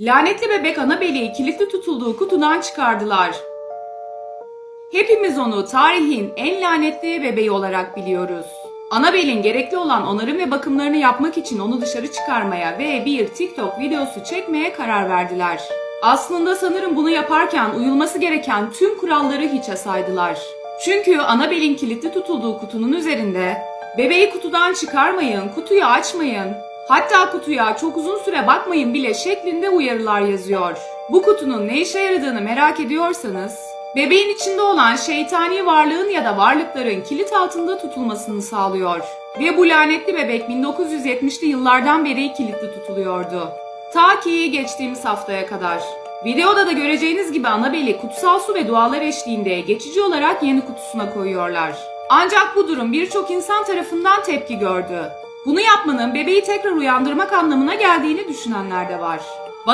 Lanetli bebek Annabelle'i kilitli tutulduğu kutudan çıkardılar. Hepimiz onu tarihin en lanetli bebeği olarak biliyoruz. Annabelle'in gerekli olan onarım ve bakımlarını yapmak için onu dışarı çıkarmaya ve bir TikTok videosu çekmeye karar verdiler. Aslında sanırım bunu yaparken uyulması gereken tüm kuralları hiçe saydılar. Çünkü Annabelle'in kilitli tutulduğu kutunun üzerinde bebeği kutudan çıkarmayın, kutuyu açmayın, hatta kutuya çok uzun süre bakmayın bile şeklinde uyarılar yazıyor. Bu kutunun ne işe yaradığını merak ediyorsanız Bebeğin içinde olan şeytani varlığın ya da varlıkların kilit altında tutulmasını sağlıyor. Ve bu lanetli bebek 1970'li yıllardan beri kilitli tutuluyordu. Ta ki geçtiğimiz haftaya kadar. Videoda da göreceğiniz gibi Annabelle'i kutsal su ve dualar eşliğinde geçici olarak yeni kutusuna koyuyorlar. Ancak bu durum birçok insan tarafından tepki gördü. Bunu yapmanın bebeği tekrar uyandırmak anlamına geldiğini düşünenler de var.